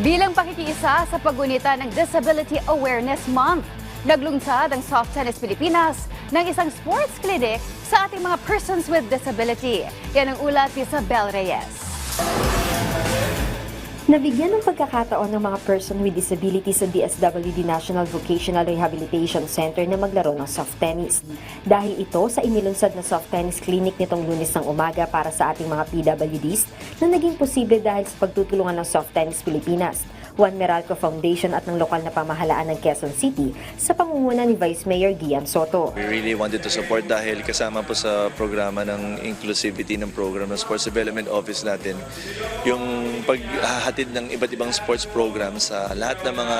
Bilang pakikiisa sa pagunita ng Disability Awareness Month, naglungsad ang Soft Tennis Pilipinas ng isang sports clinic sa ating mga persons with disability. Yan ang ulat ni Isabel Reyes. Nabigyan ng pagkakataon ng mga person with disability sa DSWD National Vocational Rehabilitation Center na maglaro ng soft tennis. Dahil ito sa inilunsad na soft tennis clinic nitong lunes ng umaga para sa ating mga PWDs na naging posible dahil sa pagtutulungan ng Soft Tennis Pilipinas, Juan Meralco Foundation at ng lokal na pamahalaan ng Quezon City sa pangunguna ni Vice Mayor Gian Soto. We really wanted to support dahil kasama po sa programa ng inclusivity ng program ng Sports Development Office natin yung paghahatid ng iba't ibang sports programs sa lahat ng mga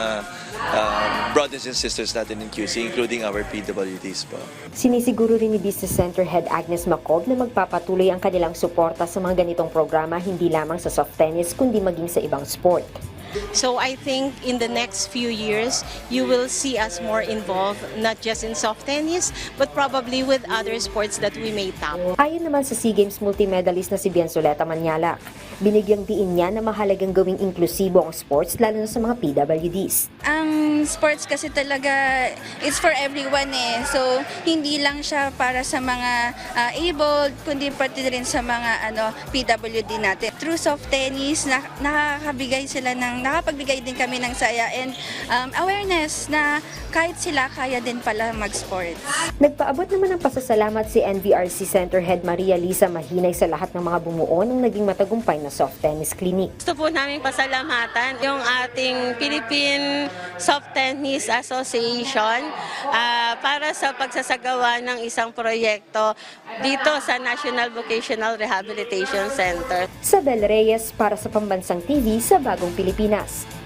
um, brothers and sisters natin in QC including our PWDs po. Sinisiguro rin ni Business Center Head Agnes Macob na magpapatuloy ang kanilang suporta sa mga ganitong programa hindi lamang sa soft tennis kundi maging sa ibang sport. So I think in the next few years, you will see us more involved, not just in soft tennis, but probably with other sports that we may tap. Ayon naman sa SEA Games multimedalist na si Biansoleta Manyalak, binigyang diin niya na mahalagang gawing inklusibo ang sports lalo na sa mga PWDs. ang sports kasi talaga it's for everyone eh. So hindi lang siya para sa mga ah, able kundi pati rin sa mga ano PWD natin. Through soft tennis na, nakakabigay sila ng nakapagbigay din kami ng saya and um, awareness na kahit sila kaya din pala mag-sports. Nagpaabot naman ng pasasalamat si NVRC Center Head Maria Lisa Mahinay sa lahat ng mga bumuo ng naging matagumpay na soft tennis clinic. Gusto po namin pasalamatan yung ating Philippine Soft Tennis Association ah, para sa pagsasagawa ng isang proyekto dito sa National Vocational Rehabilitation Center. Sa Bel Reyes para sa Pambansang TV sa Bagong Pilipinas.